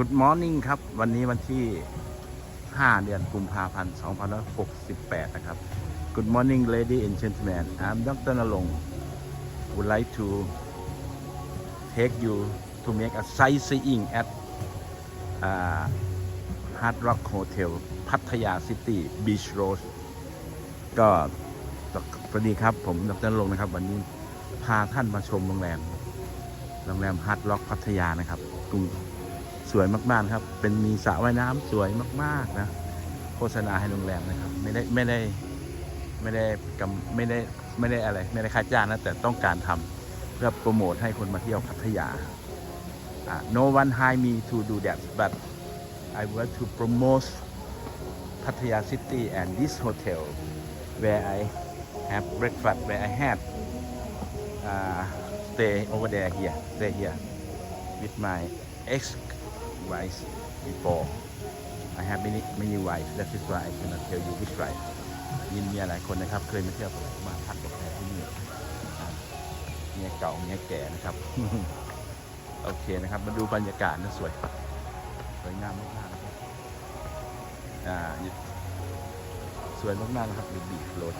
Good morning ครับ วันนี้วันที่ 5 เดือนกุมภาพันธ์2568 นะครับ Good morning lady and gentlemen I'm Dr. Nalong would like to take you to make a sightseeing at uh, Hard Rock Hotel พัทยาซิตี้บีชโรสก็สวัสดีครับ ผมดรนรงนะครับ วันนี้พาท่านมาชมโรงแรม โรงแรมฮาร์ดร็อกพัทยานะครับกรุง สวยมากๆครับ เป็นมีสระว่ายน้ำสวยมากๆนะ โฆษณาให้โรงแรมนะครับ ไม่ได้ไม่ได้ไม่ได้กำไม่ได้ไม่ได้อะไร ไม่ได้ค่าจ้างนะแต่ต้องการทำเพื่อโปรโมทให้คนมาเที่ยวพัทยาอ่า no one hire me to do that but I want to promote Pattaya City and this hotel where I have breakfast where I had uh, stay over there here stay here with my ex wife before I have many many wives that is why I cannot tell you which wife ยินเมียหลายคนนะครับ เคยมาเที่ยวมาพักกับแฟนที่นี่อ่าเมียเก่าเมียแก่นะครับ โอเคนะครับ มาดูบรรยากาศนะสวยสวยงามมากๆนะครับอ่าสวยมากๆนะครับอยู่บีชโรด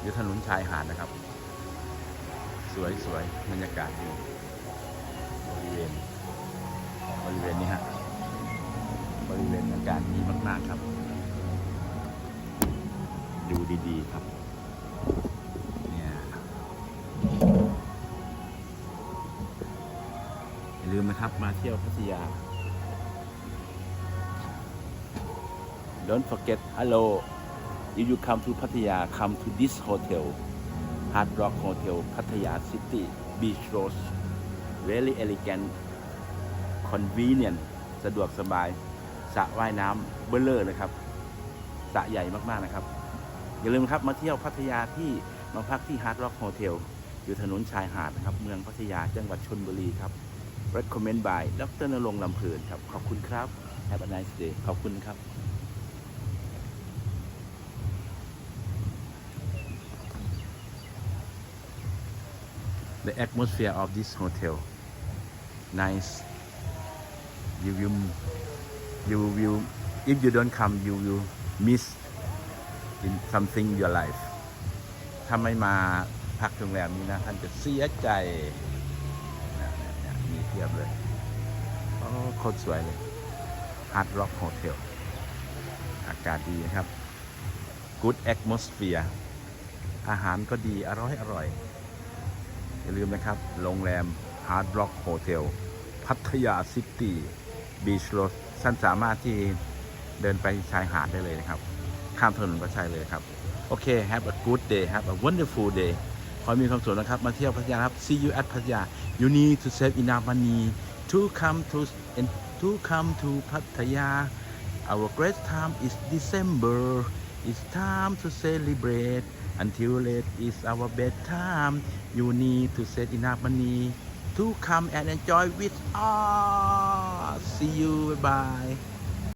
อยู่ถนนชายหาดนะครับ สวยสวยบรรยากาศดีบริเวณ ริเวณนี้ฮะบริเวณอากาศดีมาก ๆ ครับ ดูดีๆครับเนี่ยอย่าลืมนะครับมาเที่ยวพัทยา Don't forget hello if you come to Pattaya come to this hotel Hard Rock Hotel พัทยา City Beach Road very elegant convenient สะดวกสบายสระว่ายน้ำเบลเลอร์เลยครับสระใหญ่มากๆนะครับ อย่าลืมครับมาเที่ยวพัทยาที่มาพักที่ Hard Rock Hotel อยู่ถนนชายหาดนะครับ เมืองพัทยาจังหวัดชนบุรีครับ recommend by ดรนรงค์ลำเพลินครับ ขอบคุณครับ Have a nice day ขอบคุณครับ the atmosphere of this hotel nice you will you will if you don't come you will miss in something in your life ถ้าไม่มาพักโรงแรมนี้นะ ท่านจะเสียใจมีเนี่ยเนี่ยมีเทียบเลยโอ้โคตรสวยเลย Hard Rock Hotel อากาศดีครับ Good atmosphere อาหารก็ดีอร่อยอร่อย อย่าลืมนะครับ โรงแรม Hard Rock Hotel พัทยาซิตี้ บีชโรดท่านสามารถที่เดินไปชายหาดได้เลยนะครับ ข้ามถนนก็ใช่เลยครับ โอเค have a good day have a wonderful day ขอมีความสุขนะครับ มาเที่ยวพัทยาครับ see you at พัทยา you need to save enough money to come to and to come to พัทยา our great time is December it's time to celebrate until late is our bedtime you need to save enough money to come and enjoy with us see you. Bye bye